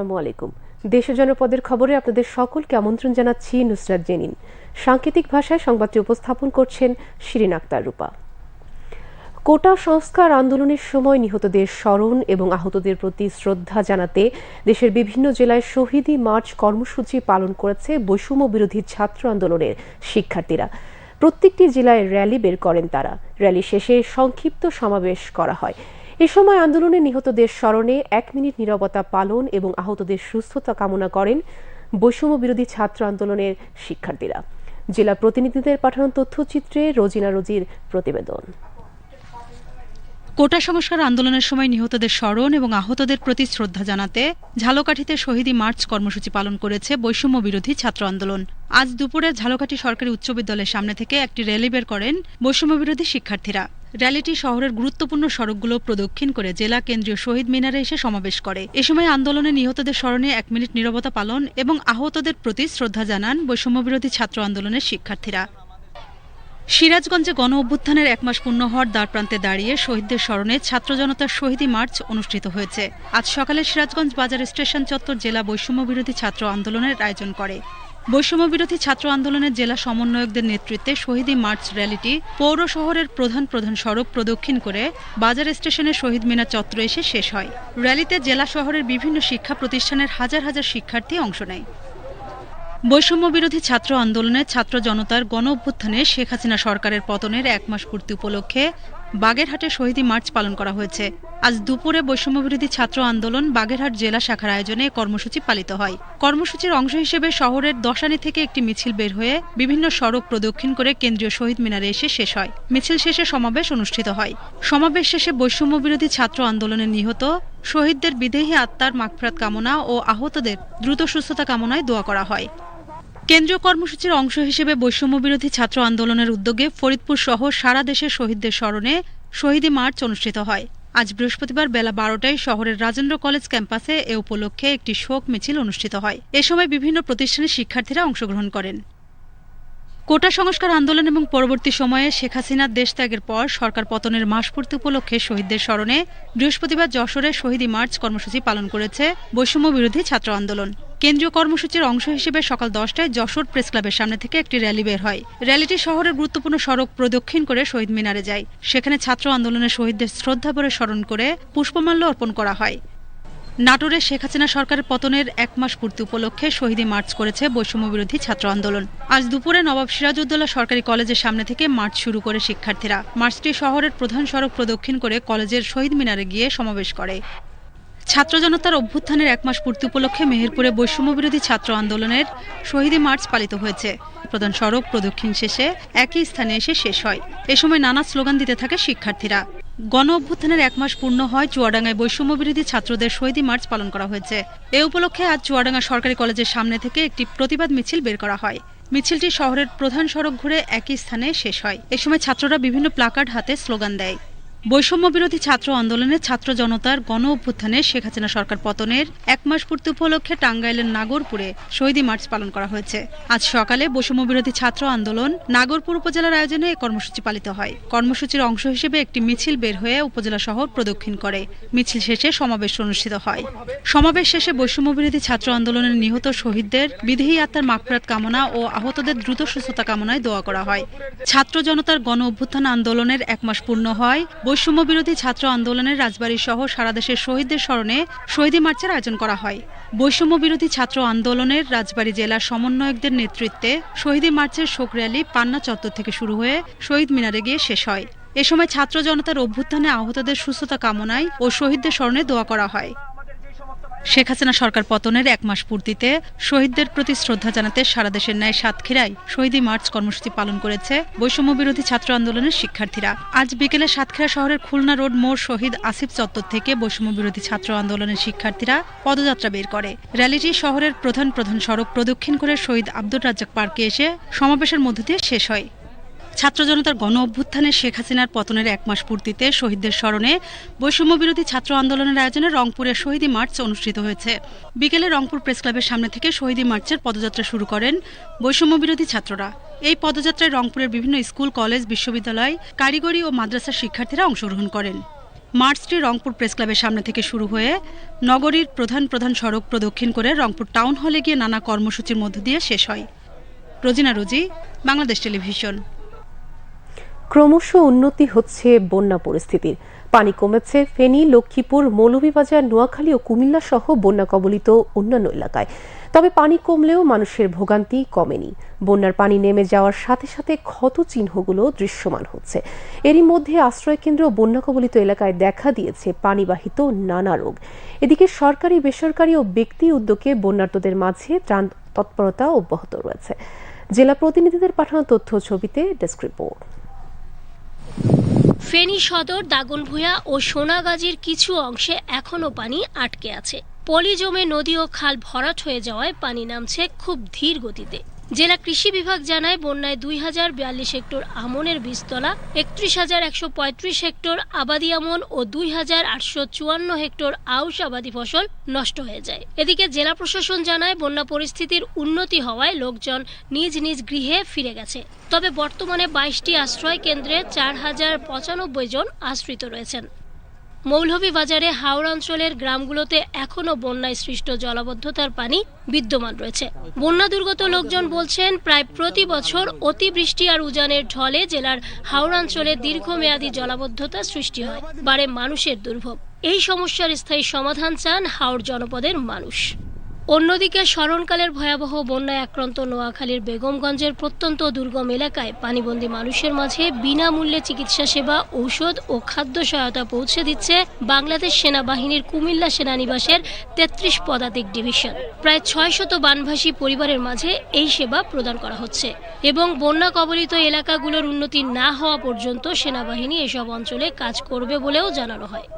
আসসালামু আলাইকুম। দেশের জনপদের খবরে আপনাদের সকলকে আমন্ত্রণ জানাচ্ছি নুসরাত জেনিন। সাংকেতিক ভাষায় সংবাদটি উপস্থাপন করছেন শিরিন আক্তার রূপা। কোটা সংস্কার আন্দোলনের সময় নিহতদের স্মরণ এবং আহতদের প্রতি শ্রদ্ধা জানাতে দেশের বিভিন্ন জেলায় শহীদী মার্চ কর্মসূচি পালন করেছে বৈষম্য বিরোধী ছাত্র আন্দোলনের শিক্ষার্থীরা। প্রত্যেকটি জেলায় র্যালি বের করেন তারা। র্যালি শেষে সংক্ষিপ্ত সমাবেশ করা হয়। এ সময় আন্দোলনে নিহতদের স্মরণে এক মিনিট নিরবতা পালন এবং আহতদের সুস্থতা কামনা করেন বৈষম্য বিরোধী ছাত্র আন্দোলনের শিক্ষার্থীরা। জেলা প্রতিনিধিদের পাঠানো তথ্যচিত্রে রোজিনা রোজির প্রতিবেদন। কোটা সংস্কার আন্দোলনের সময় নিহতদের স্মরণ এবং আহতদের প্রতি শ্রদ্ধা জানাতে ঝালকাঠিতে শহীদী মার্চ কর্মসূচি পালন করেছে বৈষম্য বিরোধী ছাত্র আন্দোলন। আজ দুপুরে ঝালকাঠি সরকারি উচ্চ বিদ্যালয়ের সামনে থেকে একটি র্যালি বের করেন বৈষম্য বিরোধী শিক্ষার্থীরা। র্যালিটি শহরের গুরুত্বপূর্ণ সড়কগুলো প্রদক্ষিণ করে জেলা কেন্দ্রীয় শহীদ মিনারে এসে সমাবেশ করে। এ সময় আন্দোলনে নিহতদের স্মরণে এক মিনিট নীরবতা পালন এবং আহতদের প্রতি শ্রদ্ধা জানান বৈষম্য বিরোধী ছাত্র আন্দোলনের শিক্ষার্থীরা। সিরাজগঞ্জে গণ অভ্যুত্থানের এক মাস পূর্ণ হওয়ার দ্বারপ্রান্তে দাঁড়িয়ে শহীদদের স্মরণে ছাত্র জনতার শহীদী মার্চ অনুষ্ঠিত হয়েছে। আজ সকালে সিরাজগঞ্জ বাজার স্টেশন চত্বর জেলা বৈষম্য বিরোধী ছাত্র আন্দোলনের আয়োজন করে। বৈষম্য বিরোধী ছাত্র আন্দোলনের জেলা সমন্বয়কদের নেতৃত্বে শহীদী মার্চ র্যালিটি পৌর শহরের প্রধান প্রধান সড়ক প্রদক্ষিণ করে বাজার স্টেশনের শহীদ মিনার চত্বর এসে শেষ হয়। র্যালিতে জেলা শহরের বিভিন্ন শিক্ষা প্রতিষ্ঠানের হাজার হাজার শিক্ষার্থী অংশ নেয়। বৈষম্য বিরোধী ছাত্র আন্দোলনে ছাত্র জনতার গণ অভ্যুত্থানে শেখ হাসিনা সরকারের পতনের এক মাস পূর্তি উপলক্ষে বাগেরহাটে শহীদী মার্চ পালন করা হয়েছে। আজ দুপুরে বৈষম্য বিরোধী ছাত্র আন্দোলন বাগেরহাট জেলা শাখার আয়োজনে কর্মসূচি পালিত হয়। কর্মসূচির অংশ হিসেবে শহরের দশানি থেকে একটি মিছিল বের হয়ে বিভিন্ন সড়ক প্রদক্ষিণ করে কেন্দ্রীয় শহীদ মিনারে এসে শেষ হয়। মিছিল শেষে সমাবেশ অনুষ্ঠিত হয়। সমাবেশ শেষে বৈষম্য বিরোধী ছাত্র আন্দোলনে নিহত শহীদদের বিদেহী আত্মার মাগফরাত কামনা ও আহতদের দ্রুত সুস্থতা কামনায় দোয়া করা হয়। কেন্দ্রীয় কর্মসূচির অংশ হিসেবে বৈষম্য বিরোধী ছাত্র আন্দোলনের উদ্যোগে ফরিদপুর সহ সারা দেশের শহীদদের স্মরণে শহীদী মার্চ অনুষ্ঠিত হয়। আজ বৃহস্পতিবার বেলা বারোটায় শহরের রাজেন্দ্র কলেজ ক্যাম্পাসে এ উপলক্ষে একটি শোক মিছিল অনুষ্ঠিত হয়। এ সময় বিভিন্ন প্রতিষ্ঠানের শিক্ষার্থীরা অংশগ্রহণ করেন। কোটা সংস্কার আন্দোলন এবং পরবর্তী সময়ে শেখ হাসিনার দেশ ত্যাগের পর সরকার পতনের মাসপূর্তি উপলক্ষে শহীদদের স্মরণে বৃহস্পতিবার যশোরে শহীদী মার্চ কর্মসূচি পালন করেছে বৈষম্য বিরোধী ছাত্র আন্দোলন। কেন্দ্রীয় কর্মসূচির অংশ হিসেবে সকাল দশটায় যশোর প্রেস ক্লাবের সামনে থেকে একটি র্যালি বের হয়। র্যালিটি শহরের গুরুত্বপূর্ণ সড়ক প্রদক্ষিণ করে শহীদ মিনারে যায়। সেখানে ছাত্র আন্দোলনের শহীদদের শ্রদ্ধা ভরে স্মরণ করে পুষ্পমাল্য অর্পণ করা হয়। নাটোরে শেখ হাসিনা সরকারের পতনের এক মাস পূর্তি উপলক্ষে শহীদী মার্চ করেছে বৈষম্য বিরোধী ছাত্র আন্দোলন। আজ দুপুরে নবাব সিরাজউদ্দৌলা সরকারি কলেজের সামনে থেকে মার্চ শুরু করে শিক্ষার্থীরা। মার্চটি শহরের প্রধান সড়ক প্রদক্ষিণ করে কলেজের শহীদ মিনারে গিয়ে সমাবেশ করে। ছাত্র জনতার অভ্যুত্থানের এক মাস পূর্তি উপলক্ষে মেহেরপুরে বৈষম্য বিরোধী ছাত্র আন্দোলনের শহীদী মার্চ পালিত হয়েছে। প্রধান সড়ক প্রদক্ষিণ শেষে একই স্থানে এসে শেষ হয়। এ সময় নানা স্লোগান দিতে থাকে শিক্ষার্থীরা। গণ অভ্যুত্থানের এক মাস পূর্ণ হয় চুয়াডাঙ্গায় বৈষম্য বিরোধী ছাত্রদের শহীদী মার্চ পালন করা হয়েছে। এ উপলক্ষে আজ চুয়াডাঙ্গা সরকারি কলেজের সামনে থেকে একটি প্রতিবাদ মিছিল বের করা হয়। মিছিলটি শহরের প্রধান সড়ক ঘুরে একই স্থানে শেষ হয়। এ সময় ছাত্ররা বিভিন্ন প্লাকার্ড হাতে স্লোগান দেয়। বৈষম্য বিরোধী ছাত্র আন্দোলনে ছাত্র জনতার গণ অভ্যুত্থানে শেখ হাসিনা সরকার পতনের এক মাস পূর্তি উপলক্ষে টাঙ্গাইলের নাগরপুরে শহীদী মার্চ পালন করা হয়েছে। আজ সকালে বৈষম্য বিরোধী ছাত্র আন্দোলন নাগরপুর উপজেলার আয়োজনে এই কর্মসূচি পালিত হয়। কর্মসূচির অংশ হিসেবে একটি মিছিল বের হয়ে উপজেলা শহর প্রদক্ষিণ করে। মিছিল শেষে সমাবেশ অনুষ্ঠিত হয়। সমাবেশ শেষে বৈষম্য বিরোধী ছাত্র আন্দোলনের নিহত শহীদদের বিদেহী আত্মার মাগফরাত কামনা ও আহতদের দ্রুত সুস্থতা কামনায় দোয়া করা হয়। ছাত্র জনতার গণ অভ্যুত্থান আন্দোলনের এক মাস পূর্ণ হয়। বৈষম্য বিরোধী ছাত্র আন্দোলনের রাজবাড়ী সহ সারা দেশের শহীদদের স্মরণে শহীদী মার্চের আয়োজন করা হয়। বৈষম্য বিরোধী ছাত্র আন্দোলনের রাজবাড়ী জেলা সমন্বয়কদের নেতৃত্বে শহীদী মার্চের শোক র্যালি পান্না চত্বর থেকে শুরু হয়ে শহীদ মিনারে গিয়ে শেষ হয়। এ সময় ছাত্র জনতার অভ্যুত্থানে আহতদের সুস্থতা কামনায় ও শহীদদের স্মরণে দোয়া করা হয়। শেখ হাসিনা সরকার পতনের এক মাস পূর্তিতে শহীদদের প্রতি শ্রদ্ধা জানাতে সারা দেশের ন্যায় সাতক্ষীরায় শহীদী মার্চ কর্মসূচি পালন করেছে বৈষম্য বিরোধী ছাত্র আন্দোলনের শিক্ষার্থীরা। আজ বিকেলে সাতক্ষীরা শহরের খুলনা রোড মোড় শহীদ আসিফ চত্বর থেকে বৈষম্য বিরোধী ছাত্র আন্দোলনের শিক্ষার্থীরা পদযাত্রা বের করে। র্যালিটি শহরের প্রধান প্রধান সড়ক প্রদক্ষিণ করে শহীদ আব্দুর রাজ্জাক পার্কে এসে সমাবেশের মধ্য দিয়ে শেষ হয়। ছাত্র জনতার গণ অভ্যুত্থানে শেখ হাসিনার পতনের এক মাস পূর্তিতে শহীদদের স্মরণে বৈষম্য বিরোধী ছাত্র আন্দোলনের আয়োজনে রংপুরে শহীদী মার্চ অনুষ্ঠিত হয়েছে। বিকেলে রংপুর প্রেস ক্লাবের সামনে থেকে শহীদী মার্চের পদযাত্রা শুরু করেন বৈষম্য বিরোধী ছাত্ররা। এই পদযাত্রায় রংপুরের বিভিন্ন স্কুল, কলেজ, বিশ্ববিদ্যালয়, কারিগরি ও মাদ্রাসার শিক্ষার্থীরা অংশগ্রহণ করেন। মার্চটি রংপুর প্রেস ক্লাবের সামনে থেকে শুরু হয়ে নগরীর প্রধান প্রধান সড়ক প্রদক্ষিণ করে রংপুর টাউন হলে গিয়ে নানা কর্মসূচির মধ্য দিয়ে শেষ হয়। রোজিনা রোজি, বাংলাদেশ টেলিভিশন। ক্রমশ উন্নতি হচ্ছে বন্যা পরিস্থিতির। পানি কমেছে, ফেনী, লক্ষ্মীপুর, মৌলভীবাজার, নোয়াখালী ও কুমিল্লা সহ বন্যা কবলিত অন্যান্য এলাকায়। তবে পানি কমলেও মানুষের ভোগান্তি কমেনি। বন্যার পানি নেমে যাওয়ার সাথে সাথে ক্ষত চিহ্নগুলো দৃশ্যমান হচ্ছে। এরই মধ্যে আশ্রয়কেন্দ্র বন্যা কবলিত এলাকায় দেখা দিয়েছে পানিবাহিত নানা রোগ। এদিকে সরকারি, বেসরকারি ও ব্যক্তি উদ্যোগে বন্যার্তদের মাঝে ত্রাণ তৎপরতা অব্যাহত রয়েছে। জেলা প্রতিনিধিদের পাঠানো তথ্য ছবিতে ডেস্ক রিপোর্ট। ফেনী সদর, দাগনভূঞা ও সোনাগাজীর কিছু অংশে এখনও পানি আটকে আছে। পলি জমে নদী ও খাল ভরাট হয়ে যাওয়ায় পানি নামছে খুব ধীর গতিতে। জেলা কৃষি বিভাগ জানায়, বন্যায় দুই হাজার বিয়াল্লিশ হেক্টর আমনের বীজতলা, একত্রিশ হাজার একশো পঁয়ত্রিশ হেক্টর আবাদি আমন ও দুই হাজার আটশো চুয়ান্ন হেক্টর আউশ আবাদি ফসল নষ্ট হয়ে যায়। এদিকে জেলা প্রশাসন জানায়, বন্যা পরিস্থিতির উন্নতি হওয়ায় লোকজন নিজ নিজ গৃহে ফিরে গেছে। তবে বর্তমানে বাইশটি আশ্রয় কেন্দ্রে চার হাজার পঁচানব্বই জন আশ্রিত রয়েছেন। মৌলভীবাজারে হাওড়া অঞ্চলের গ্রামগুলোতে এখনও বন্যায় সৃষ্ট জলাবদ্ধতার পানি বিদ্যমান রয়েছে। বন্যা দুর্গত লোকজন বলছেন, প্রায় প্রতি বছর অতিবৃষ্টি আর উজানের ঢলে জেলার হাওড়া অঞ্চলে দীর্ঘমেয়াদী জলাবদ্ধতা সৃষ্টি হয়, বাড়ে মানুষের দুর্ভোগ। এই সমস্যার স্থায়ী সমাধান চান হাওড় জনপদের মানুষ। অন্যদিকে স্মরণকালের ভয়াবহ বন্যায় আক্রান্ত নোয়াখালীর বেগমগঞ্জের প্রত্যন্ত দুর্গম এলাকায় পানিবন্দী মানুষের মাঝে বিনামূল্যে চিকিৎসা সেবা, ঔষধ ও খাদ্য সহায়তা পৌঁছে দিচ্ছে বাংলাদেশ সেনাবাহিনীর কুমিল্লা সেনানিবাসের তেত্রিশ পদাতিক ডিভিশন। প্রায় ছয় শত বানভাসী পরিবারের মাঝে এই সেবা প্রদান করা হচ্ছে এবং বন্যা কবলিত এলাকাগুলোর উন্নতি না হওয়া পর্যন্ত সেনাবাহিনী এসব অঞ্চলে কাজ করবে বলেও জানানো হয়।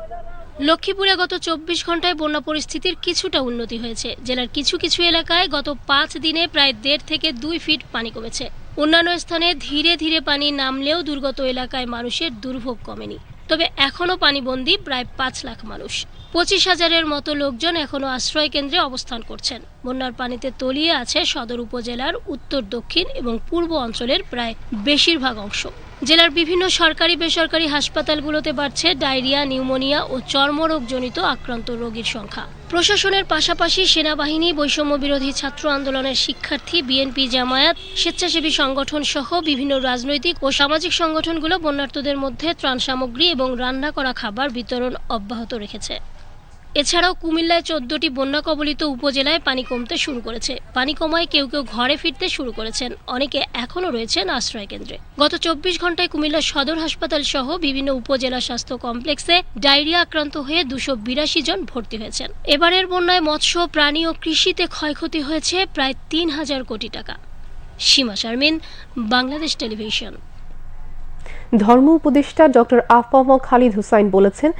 লক্ষ্মীপুরে গত চব্বিশ ঘন্টায় বন্যা পরিস্থিতির কিছুটা উন্নতি হয়েছে। জেলার কিছু কিছু এলাকায় গত পাঁচ দিনে প্রায় দেড় থেকে দুই ফিট পানি কমেছে। অন্যান্য স্থানে ধীরে ধীরে পানি নামলেও দুর্গত এলাকায় মানুষের দুর্ভোগ কমেনি। তবে এখনও পানিবন্দী প্রায় পাঁচ লাখ মানুষ। পঁচিশ হাজারের মতো লোকজন এখনও আশ্রয় কেন্দ্রে অবস্থান করছেন। বন্যার পানিতে তলিয়ে আছে সদর উপজেলার উত্তর, দক্ষিণ এবং পূর্ব অঞ্চলের প্রায় বেশিরভাগ অংশ। জেলার বিভিন্ন সরকারি বেসরকারি হাসপাতালগুলোতে বাড়ছে ডায়রিয়া, নিউমোনিয়া ও চর্মরোগজনিত আক্রান্ত রোগীর সংখ্যা। প্রশাসনের পাশাপাশি সেনাবাহিনী, বৈষম্য বিরোধী ছাত্র আন্দোলনের শিক্ষার্থী, বিএনপি জামায়াত, স্বেচ্ছাসেবী সংগঠন সহ বিভিন্ন রাজনৈতিক ও সামাজিক সংগঠনগুলো বন্যার্তদের মধ্যে ত্রাণ সামগ্রী এবং রান্না করা খাবার বিতরণ অব্যাহত রেখেছে। এছাড়াও কুমিল্লায় চোদ্দটি বন্যা কবলিত উপজেলায় পানি কমতে শুরু করেছে। পানি কমায় কেউ কেউ ঘরে ফিরতে শুরু করেছেন। অনেকে এখনও রয়েছেন আশ্রয় কেন্দ্রে। গত চব্বিশ ঘন্টায় কুমিল্লা সদর হাসপাতাল সহ বিভিন্ন উপজেলা স্বাস্থ্য কমপ্লেক্সে ডায়রিয়া আক্রান্ত হয়ে দুশো বিরাশি জন ভর্তি হয়েছেন। এবারের বন্যায় মৎস্য, প্রাণী ও কৃষিতে ক্ষয়ক্ষতি হয়েছে প্রায় তিন হাজার কোটি টাকা। সীমা শারমিন, বাংলাদেশ টেলিভিশন। ধর্ম উপদেষ্টা ডক্টর আফামা খালিদ হুসাইন বলেছেন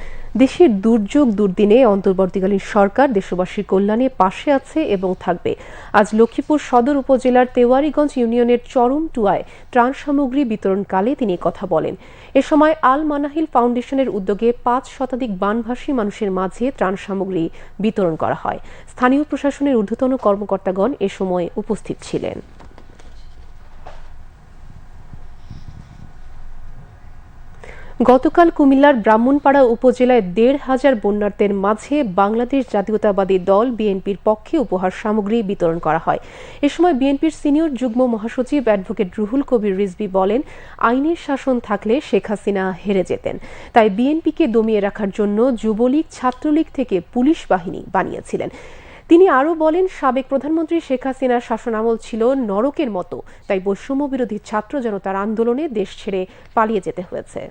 দেশের দুর্যোগ দুর্দিনে অন্তর্বর্তীকালীন সরকার দেশবাসীর কল্যাণে পাশে আছে এবং থাকবে। আজ লক্ষ্মীপুর সদর উপজেলার তেওয়ারিগঞ্জ ইউনিয়নের চরম টুয়ায় ত্রাণ সামগ্রী বিতরণকালে তিনি কথা বলেন। এ সময় আল মানাহিল ফাউন্ডেশনের উদ্যোগে পাঁচ শতাধিক বানভাসী মানুষের মাঝে ত্রাণ সামগ্রী বিতরণ করা হয়। স্থানীয় প্রশাসনের ঊর্ধ্বতন কর্মকর্তাগণ এ সময় উপস্থিত ছিলেন। গতকাল কুমিল্লার ব্রাহ্মণপাড়া উপজেলায় দেড় হাজার বন্যার্থের মাঝে বাংলাদেশ জাতীয়তাবাদী দল বিএনপির পক্ষে উপহার সামগ্রী বিতরণ করা হয়। এ সময় বিএনপির সিনিয়র যুগ্ম মহাসচিব অ্যাডভোকেট রুহুল কবির রিজভি বলেন, আইনের শাসন থাকলে শেখ হাসিনা হেরে যেতেন। তাই বিএনপিকে দমিয়ে রাখার জন্য যুবলীগ, ছাত্রলীগ থেকে পুলিশ বাহিনী বানিয়েছিলেন। তিনি আরও বলেন, সাবেক প্রধানমন্ত্রী শেখ হাসিনার শাসনামল ছিল নরকের মতো। তাই বৈষম্য বিরোধী ছাত্র জনতার আন্দোলনে দেশ ছেড়ে পালিয়ে যেতে হয়েছে।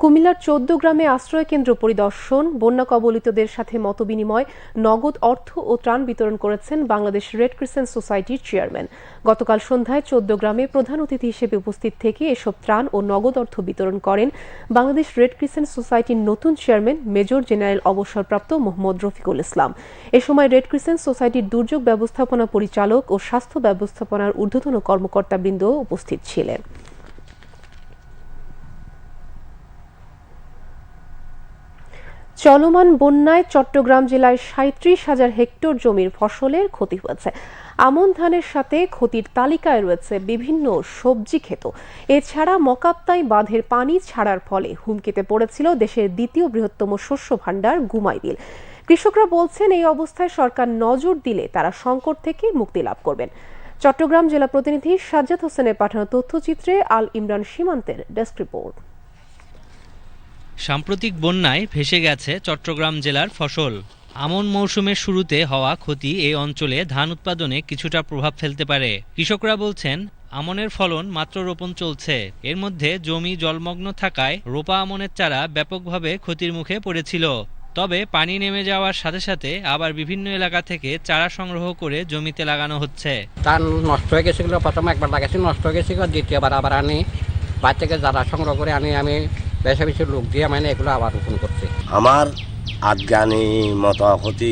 কুমিল্লার চোদ্দ গ্রামে আশ্রয় কেন্দ্র পরিদর্শন, বন্যা কবলিতদের সাথে মতবিনিময়, নগদ অর্থ ও ত্রাণ বিতরণ করেছেন বাংলাদেশ রেড ক্রিসেন্ট সোসাইটির চেয়ারম্যান। গতকাল সন্ধ্যায় চোদ্দ গ্রামে প্রধান অতিথি হিসেবে উপস্থিত থেকে এসব ত্রাণ ও নগদ অর্থ বিতরণ করেন বাংলাদেশ রেড ক্রিসেন্ট সোসাইটির নতুন চেয়ারম্যান মেজর জেনারেল অবসরপ্রাপ্ত মোহাম্মদ রফিকুল ইসলাম। এ সময় রেড ক্রিসেন্ট সোসাইটির দুর্যোগ ব্যবস্থাপনা পরিচালক ও স্বাস্থ্য ব্যবস্থাপনার ঊর্ধ্বতন কর্মকর্তাবৃন্দ উপস্থিত ছিলেন। চলমান বন্যায় চট্টগ্রাম জেলায় সাঁত্রিশ হাজার হেক্টর জমির ফসলের ক্ষতি হয়েছে। আমন ধানের সাথে ক্ষতির তালিকায় রয়েছে বিভিন্ন সবজি ক্ষেত। এছাড়া মকাপ্তাই বাঁধের পানি ছাড়ার ফলে হুমকিতে পড়েছিল দেশের দ্বিতীয় বৃহত্তম শস্য ভাণ্ডার গুমাই বিল। কৃষকরা বলছেন, এই অবস্থায় সরকার নজর দিলে তারা সংকট থেকে মুক্তি লাভ করবেন। চট্টগ্রাম জেলা প্রতিনিধি সাজ্জাদ হোসেনের পাঠানো তথ্যচিত্রে আল ইমরান সীমান্তের ডেস্ক রিপোর্ট। সাম্প্রতিক বন্যায় ভেসে গেছে চট্টগ্রাম জেলার ফসল। আমন মৌসুমের শুরুতে হওয়া ক্ষতি এই অঞ্চলে ধান উৎপাদনে কিছুটা প্রভাব ফেলতে পারে। কৃষকরা বলছেন, আমনের ফলন মাত্র রোপণ চলছে। এর মধ্যে জমি জলমগ্ন থাকায় রোপা আমনের চারা ব্যাপকভাবে ক্ষতির মুখে পড়েছিল। তবে পানি নেমে যাওয়ার সাথে সাথে আবার বিভিন্ন এলাকা থেকে চারা সংগ্রহ করে জমিতে লাগানো হচ্ছে। ধান নষ্ট হয়ে গেছে, এগুলো প্রথমে একবার লাগাইছি, নষ্ট হয়ে গেছে এগুলো দ্বিতীয়বার আবার আনি থেকে যারা সংগ্রহ করে আনি, আমি বেশি বেশি লোক দিয়ে মানে এগুলো আবার রোপণ করছি। আমার আদগানি মতো ক্ষতি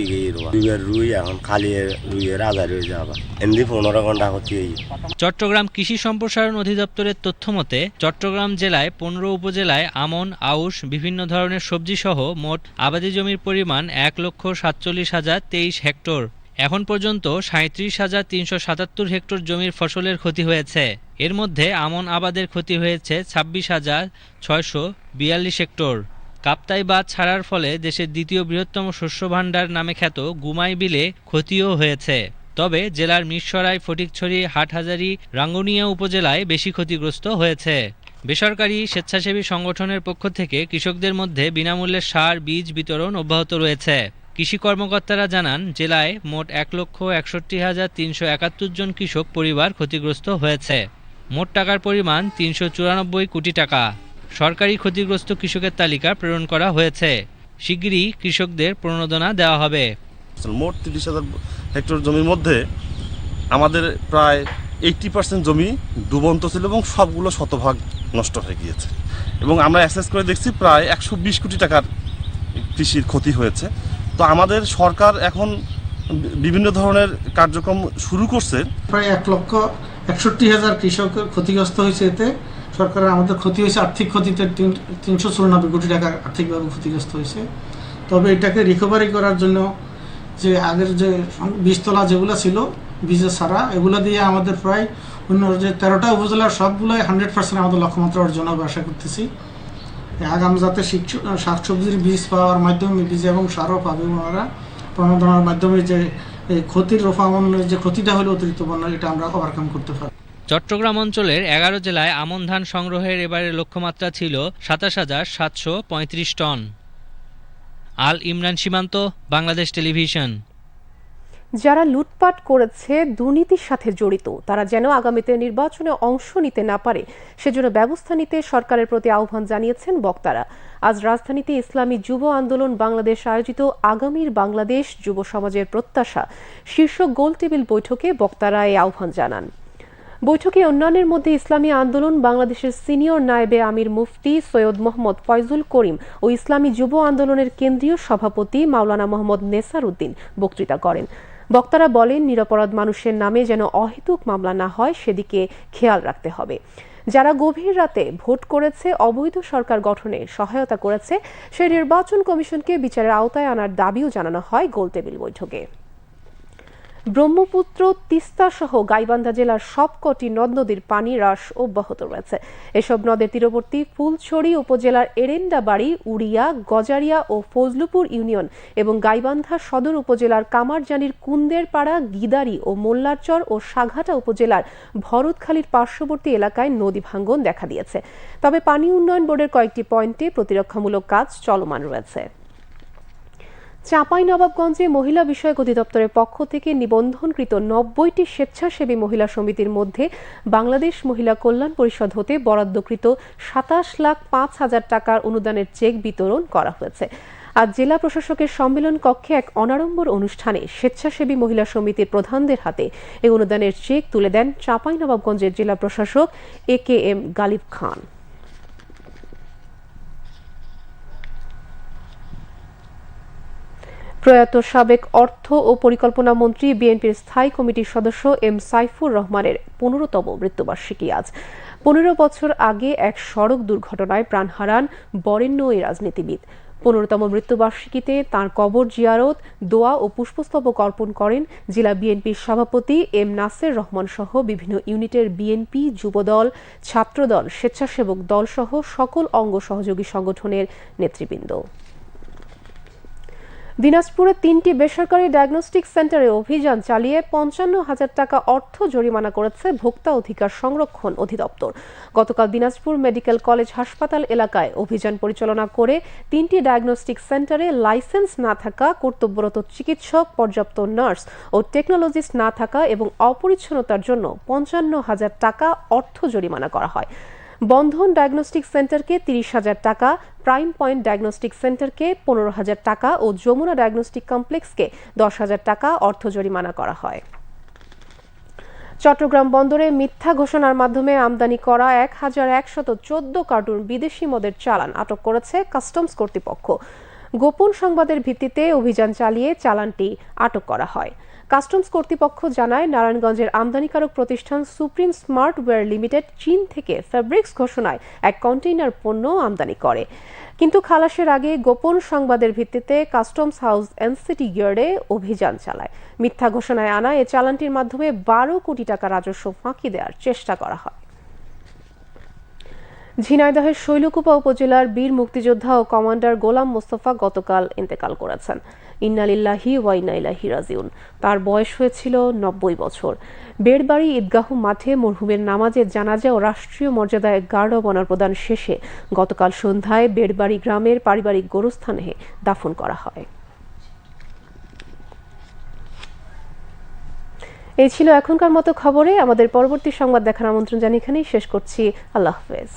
রুইয়ের রুই এখন খালি রুইয়ের হয়ে যাবা এমনি পনেরো ঘণ্টা ক্ষতি চট্টগ্রাম কৃষি সম্প্রসারণ অধিদপ্তরের তথ্য মতে চট্টগ্রাম জেলায় পনেরো উপজেলায় আমন আউশ বিভিন্ন ধরনের সবজি সহ মোট আবাদি জমির পরিমাণ এক লক্ষ সাতচল্লিশ হাজার তেইশ হেক্টর। এখন পর্যন্ত সাঁত্রিশ হাজার তিনশো সাতাত্তর হেক্টর জমির ফসলের ক্ষতি হয়েছে। এর মধ্যে আমন আবাদের ক্ষতি হয়েছে ছাব্বিশ হাজার ছয়শো বিয়াল্লিশ হেক্টর। কাপ্তাই বাঁধ ছাড়ার ফলে দেশের দ্বিতীয় বৃহত্তম শস্য ভাণ্ডার নামে খ্যাত গুমাই বিলে ক্ষতিও হয়েছে। তবে জেলার মিরসরাই, ফটিকছড়ি, হাটহাজারী, রাঙ্গুনিয়া উপজেলায় বেশি ক্ষতিগ্রস্ত হয়েছে। বেসরকারি স্বেচ্ছাসেবী সংগঠনের পক্ষ থেকে কৃষকদের মধ্যে বিনামূল্যে সার, বীজ বিতরণ অব্যাহত রয়েছে। কৃষি কর্মকর্তারা জানান, জেলায় মোট এক লক্ষ একষট্টি হাজার তিনশো একাত্তর জন কৃষক পরিবার ক্ষতিগ্রস্ত হয়েছে। মোট টাকার পরিমাণ তিনশো চুরানব্বই কোটি টাকা। সরকারি ক্ষতিগ্রস্ত কৃষকের তালিকা প্রেরণ করা হয়েছে। শিগগিরই কৃষকদের প্রণোদনা দেওয়া হবে। মোট তিরিশ হাজার হেক্টর জমির মধ্যে আমাদের প্রায় এইটটি পার্সেন্ট জমি ডুবন্ত ছিল এবং সবগুলো শতভাগ নষ্ট হয়ে গিয়েছে। এবং আমরা অ্যাসেস করে দেখছি প্রায় একশো বিশ কোটি টাকার কৃষির ক্ষতি হয়েছে। তো আমাদের সরকার এখন বিভিন্ন ধরনের কার্যক্রম শুরু করছে। প্রায় এক লক্ষ একষট্টি হাজার কৃষক ক্ষতিগ্রস্ত হয়েছে এতে। সরকারের আমাদের ক্ষতি হয়েছে, আর্থিক ক্ষতিতে তিন- তিনশো চুরানব্বই কোটি টাকা আর্থিকভাবে ক্ষতিগ্রস্ত হয়েছে। তবে এটাকে রিকভারি করার জন্য যে আগের যে বীজতলা যেগুলো ছিল বীজের সারা এগুলো দিয়ে আমাদের প্রায় অন্য যে তেরোটা উপজেলার সবগুলোই হান্ড্রেড পার্সেন্ট আমাদের লক্ষ্যমাত্রা অর্জন হবে, আশা করতেছি। আগাম যাতে শিক্ষক শাকসবজির বীজ পাওয়ার মাধ্যমে বীজ এবং সারও পাবে ওনারা। প্রণোদনার মাধ্যমে যে ক্ষতির রোফামনের যে ক্ষতিটা হলো অতিরিক্ত বন্যা এটা আমরা ওভারকাম করতে পারি। চট্টগ্রাম অঞ্চলের এগারো জেলায় আমন ধান সংগ্রহের এবারের লক্ষ্যমাত্রা ছিল সাতাশ হাজার সাতশো পঁয়ত্রিশ টন। আল ইমরান সীমান্ত, বাংলাদেশ টেলিভিশন। যারা লুটপাট করেছে দুর্নীতির সাথে জড়িত, তারা যেন আগামীতে নির্বাচনে অংশ নিতে না পারে, সেজন্য ব্যবস্থা নিতে সরকারের প্রতি আহ্বান জানিয়েছেন বক্তারা। আজ রাজধানীতে ইসলামী যুব আন্দোলন বাংলাদেশ আয়োজিত আগামীর বাংলাদেশ যুব সমাজের প্রত্যাশা শীর্ষক গোলটেবিল বৈঠকে বক্তারা এই আহ্বান জানান। বৈঠকে অন্যান্যের মধ্যে ইসলামী আন্দোলন, বাংলাদেশের সিনিয়র নায়েবে আমির মুফতি সৈয়দ মোহাম্মদ ফয়জুল করিম ও ইসলামী যুব আন্দোলনের কেন্দ্রীয় সভাপতি মাওলানা মোহাম্মদ নেসার উদ্দিন বক্তৃতা করেন। বক্তারা বলেন, নিরপরাধ মানুষের নামে যেন অহেতুক মামলা না হয়, সেদিকে খেয়াল রাখতে হবে। যারা গভীর রাতে ভোট করেছে, অবৈধ সরকার গঠনে সহায়তা করেছে, সেই নির্বাচন কমিশনকে বিচারের আওতায় আনার দাবিও জানানো হয় গোলটেবিল বৈঠকে। ব্রহ্মপুত্র, তিস্তা সহ গাইবান্ধা জেলার সবকটি নদ নদীর পানি হ্রাস অব্যাহত রয়েছে। এসব নদের তীরবর্তী ফুলছড়ি উপজেলার এরেন্ডাবাড়ি, উড়িয়া, গজারিয়া ও ফজলুপুর ইউনিয়ন এবং গাইবান্ধা সদর উপজেলার কামারজানির কুন্দের পাড়া গিদারি ও মোল্লারচর ও সাঘাটা উপজেলার ভরতখালীর পার্শ্ববর্তী এলাকায় নদী ভাঙ্গন দেখা দিয়েছে। তবে পানি উন্নয়ন বোর্ডের কয়েকটি পয়েন্টে প্রতিরক্ষামূলক কাজ চলমান রয়েছে। চাঁপাইনবাবগঞ্জে মহিলা বিষয়ক অধিদপ্তরের পক্ষ থেকে নিবন্ধনকৃত নব্বইটি স্বেচ্ছাসেবী মহিলা সমিতির মধ্যে বাংলাদেশ মহিলা কল্যাণ পরিষদ হতে বরাদ্দকৃত সাতাশ লাখ পাঁচ হাজার টাকার অনুদানের চেক বিতরণ করা হয়েছে। আজ জেলা প্রশাসকের সম্মেলন কক্ষে এক অনাড়ম্বর অনুষ্ঠানে স্বেচ্ছাসেবী মহিলা সমিতির প্রধানদের হাতে এই অনুদানের চেক তুলে দেন চাঁপাইনবাবগঞ্জের জেলা প্রশাসক এ কে এম গালিব খান। প্রয়াত সাবেক অর্থ ও পরিকল্পনা মন্ত্রী বিএনপির স্থায়ী কমিটির সদস্য এম সাইফুর রহমানের পনেরোতম মৃত্যুবার্ষিকী আজ। পনেরো বছর আগে এক সড়ক দুর্ঘটনায় প্রাণ হারান বরেণ্য এই রাজনীতিবিদ। পনেরোতম মৃত্যুবার্ষিকীতে তার কবর জিয়ারত, দোয়া ও পুষ্পস্তবক অর্পণ করেন জেলা বিএনপির সভাপতি এম নাসের রহমান সহ বিভিন্ন ইউনিটের বিএনপি, যুবদল, ছাত্রদল, স্বেচ্ছাসেবক দলসহ সকল অঙ্গ সহযোগী সংগঠনের নেতৃবৃন্দ। দিনাজপুরে তিনটি বেসরকারি ডায়াগনস্টিক সেন্টারে অভিযান চালিয়ে পঞ্চান্ন হাজার টাকা অর্থ জরিমানা করেছে ভোক্তা অধিকার সংরক্ষণ অধিদপ্তর। গতকাল দিনাজপুর মেডিকেল কলেজ হাসপাতাল এলাকায় অভিযান পরিচালনা করে তিনটি ডায়াগনস্টিক সেন্টারে লাইসেন্স না থাকা কর্তব্যরত চিকিৎসক, পর্যাপ্ত নার্স ও টেকনোলজিস্ট না থাকা এবং অপরিচ্ছন্নতার জন্য পঞ্চান্ন হাজার টাকা অর্থ জরিমানা করা হয়। বন্ধন ডায়াগনস্টিক সেন্টারকে তিরিশ হাজার টাকা, প্রাইম পয়েন্ট ডায়াগনস্টিক সেন্টারকে পনেরো হাজার টাকা ও যমুনা ডায়াগনস্টিক কমপ্লেক্সকে দশ হাজার টাকা অর্থ জরিমানা করা হয়। চট্টগ্রাম বন্দরে মিথ্যা ঘোষণার মাধ্যমে আমদানি করা এক হাজার একশত চোদ্দ কার্টুন বিদেশি মদের চালান আটক করেছে কাস্টমস কর্তৃপক্ষ। গোপন সংবাদের ভিত্তিতে অভিযান চালিয়ে চালানটি আটক করা হয়। কাস্টমস কর্তৃপক্ষ জানায়, নারায়ণগঞ্জের আমদানিকারক প্রতিষ্ঠান সুপ্রিম স্মার্ট ওয়্যার লিমিটেড চীন থেকে ফ্যাব্রিক্স ঘোষণায় এক কন্টেইনার পণ্য আমদানি করে। কিন্তু খালাসের আগে গোপন সংবাদের ভিত্তিতে কাস্টমস হাউস এনসিটি ইয়ার্ডে অভিযান চালায়। মিথ্যা ঘোষণায় আনা এ চালানটির মাধ্যমে বারো কোটি টাকা রাজস্ব ফাঁকি দেওয়ার চেষ্টা করা হয়। ঝিনাইদহের শৈলকুপা উপজেলার বীর মুক্তিযোদ্ধা ও কমান্ডার গোলাম মোস্তফা গতকাল ইন্তেকাল করেছেন। ইন্নালিল্লাহি ওয়াইনাইলাহি রাজিউন। তার বয়স হয়েছিল নব্বই বছর। বেড়বাড়ি ঈদগাহ মাঠে মরহুমের নামাজে জানাজা ও রাষ্ট্রীয় মর্যাদায় গার্ড অব অনার প্রদান শেষে গতকাল সন্ধ্যায় বেড়বাড়ি গ্রামের পারিবারিক গোরস্থানে দাফন করা হয়। এই ছিল এখনকার মতো খবরে। আমাদের পরবর্তী সংবাদ দেখার আমন্ত্রণ জানিয়ে এখানেই শেষ করছি। আল্লাহ হাফেজ।